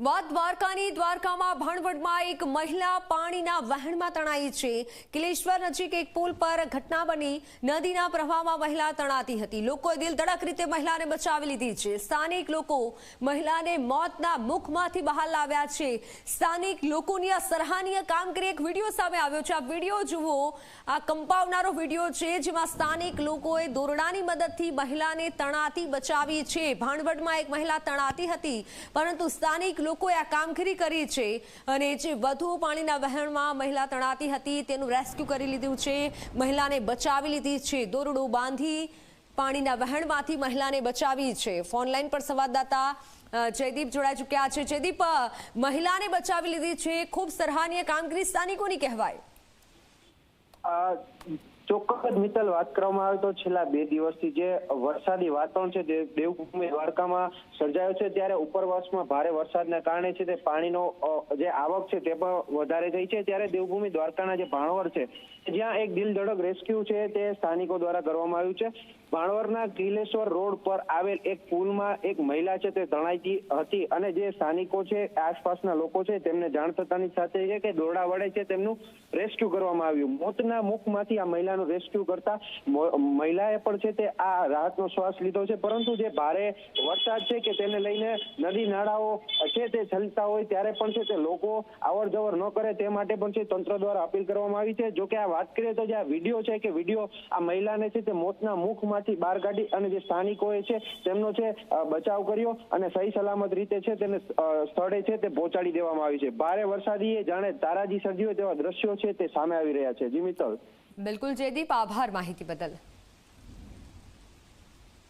વાત દ્વારકાની દ્વારકામાં ભાણવડમાં એક મહિલા પાણીના વહેણમાં તણાઈ છે. કિલેશ્વર નજીક એક પુલ પર ઘટના બની. નદીના પ્રવાહમાં મહિલા તણાતી હતી. લોકોએ દિલ ધડક રીતે મહિલાને બચાવી લીધી છે. સ્થાનિક લોકો મહિલાને મોતના મુખમાંથી બહાર લાવ્યા છે. સ્થાનિક લોકોની આ સરાહનીય કામગીરી એક વીડિયો સામે આવ્યો છે. આ વીડિયો જુઓ. આ કંપાવનારો વીડિયો છે જેમાં સ્થાનિક લોકોએ દોરડાની મદદથી મહિલાને તણાતી બચાવી છે. ભાણવડમાં એક મહિલા તણાતી હતી. પરંતુ સ્થાનિક લોકોએ આ કામગીરી કરી છે અને જે વધુ પાણીના વહેણમાં મહિલા તણાતી હતી, તેનું રેસ્ક્યુ કરી લીધું છે. મહિલાને બચાવી લીધી છે. દોરડું બાંધી પાણીના વહેણમાંથી મહિલાને બચાવી છે. ફોનલાઈન પર સંવાદદાતા જયદીપ જોડાઈ ચૂક્યા છે. જયદીપ મહિલાને બચાવી લીધી છે. ખૂબ સરાહનીય કામગીરી. સ્થાનિકોની કહેવાય. ચોક્કસ મિત્તલ, વાત કરવામાં આવે તો છેલ્લા બે દિવસથી જે વરસાદી વાતાવરણ છે દેવભૂમિ દ્વારકામાં સર્જાયો છે, ત્યારે ઉપરવાસમાં ભારે વરસાદના કારણે છે તે પાણીનો જે આવક છે તે પણ વધારે થઈ છે. ત્યારે દેવભૂમિ દ્વારકાના જે ભાણવર છે, જ્યાં એક દિલ ધડક રેસ્ક્યુ છે તે સ્થાનિકો દ્વારા કરવામાં આવ્યું છે. ભાણવરના કિલેશ્વર રોડ પર આવેલ એક પુલમાં એક મહિલા છે તે તણાઈ હતી અને જે સ્થાનિકો છે, આસપાસના લોકો છે, તેમને જાણ થતાની સાથે છે કે દોરડા વડે છે તેમનું રેસ્ક્યુ કરવામાં આવ્યું. મોતના મુખમાંથી આ મહિલાનું રેસ્ક્યુ કરતા મહિલાએ પણ છે તે આ રાહતનો શ્વાસ લીધો છે. પરંતુ જે ભારે વરસાદ છે કે તેને લઈને નદી નાળાઓ છે તે છલતા હોય ત્યારે પણ છે તે લોકો અવર જવર ન કરે તે માટે પણ છે તંત્ર દ્વારા અપીલ કરવામાં આવી છે. જો કે આ વાત કરીએ તો જે આ વીડિયો છે કે વીડિયો આ મહિલાને છે તે મોતના મુખમાંથી બહાર કાઢી અને જે સ્થાનિકોએ છે તેમનો છે બચાવ કર્યો અને સહી સલામત રીતે છે તેને સ્થળે છે તે પહોંચાડી દેવામાં આવી છે. ભારે વરસાદીએ જાણે તારાજી સર્જી હોય તેવા દ્રશ્યો છે તે સામે આવી રહ્યા છે. જી મિત્તલ. બિલકુલ જયદીપ આભાર માહિતી બદલ.